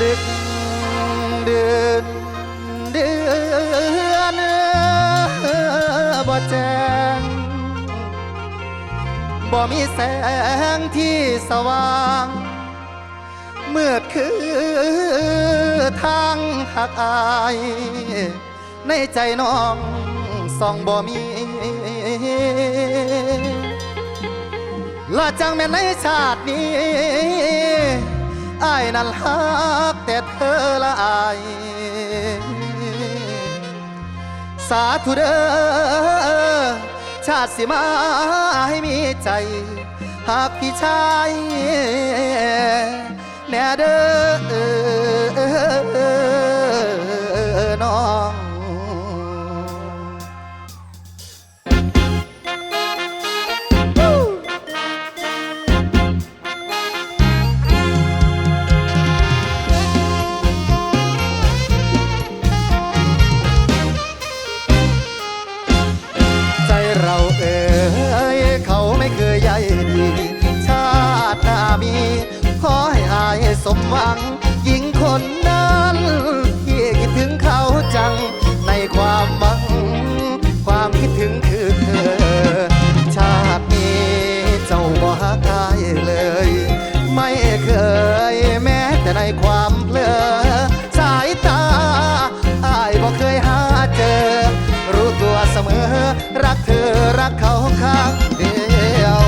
ดึกเดืนเดือนบ่แจ้งบ่มีแสงที่สว่างเมื่อคือทางหักอาย ในใจน้องส่องบ่มีละจังแม่ในชาตินี้ อายนั้นหักแต่เธอละอาย สาธุเด้อชาติสิมาให้มีใจ หากพี่ชายแน่เด้อ หวังหญิงคนนั้นที่คิดถึงเขาจังในความหวัง ความคิดถึงคือเธอ ชาตินี้เจ้าบ่หักายเลย ไม่เคยแม้แต่ในความเพลอสายตาอายบ่เคยหาเจอ รู้ตัวเสมอ รักเธอรักเขาข้างเดียว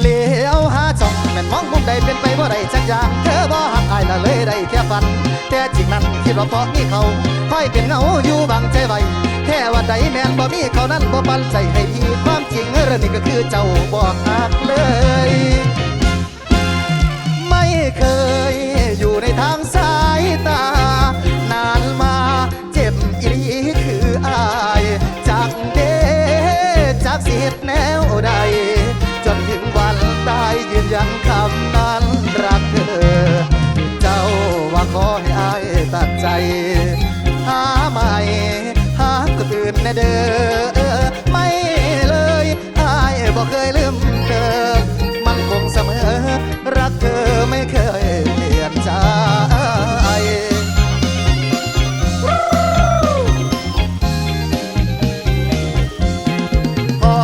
เลี้ยวหาจองแม่นมองมุมใดเป็นไปบ่ได้ อย่างเธอบ่หักอายละเลยได้แค่ฝัน แต่จริงนั้นคิดว่าเพราะมีเขาคอยเป็นเงาอยู่บังใจไว้แค่ว่าใดแม่นบ่มีเขานั้นบ่ปันใจให้พี่ความจริงเรื่องนี้ก็คือเจ้าบ่หักเลย ไม่เคยอยู่ในทางสายตา นานมาเจ็บอีหลีคืออายจากเดจากสิเหตุแน ขอให้อายตัดใจ หาใหม่ หาคนอื่นแน่เด้อไม่เลยอายบอกเคยลืมเธอ มันคงเสมอ รักเธอไม่เคยเปลี่ยนใจขอ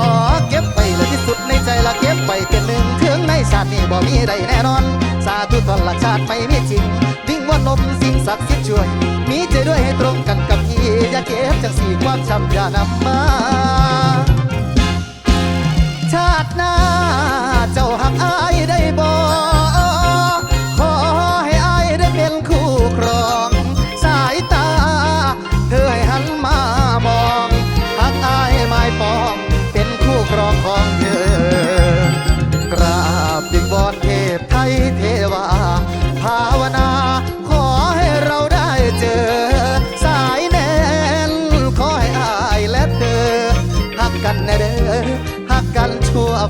เก็บไปเลยที่สุดในใจละเก็บไปเป็นหนึ่งถึงในชาตินี้บ่มีใดแน่นอน สาธุตอนละชาติไม่มีจริง วิ่งว่านมสิ่งศักดิ์สิทธิ์ช่วย มีใจด้วยให้ตรงกันกับพี่อย่าเก็บจังสีความช้ำอย่านำมา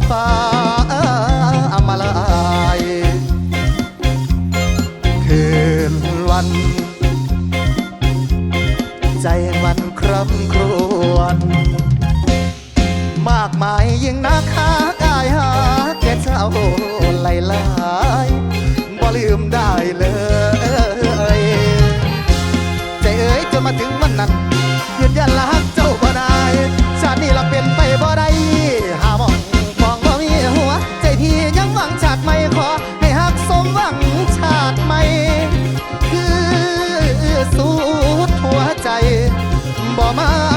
ฟ้ามาลายคืนวัน ใจวันคร่ำครวญมากมายยิ่งนักหากายหาเกศเอา mamá.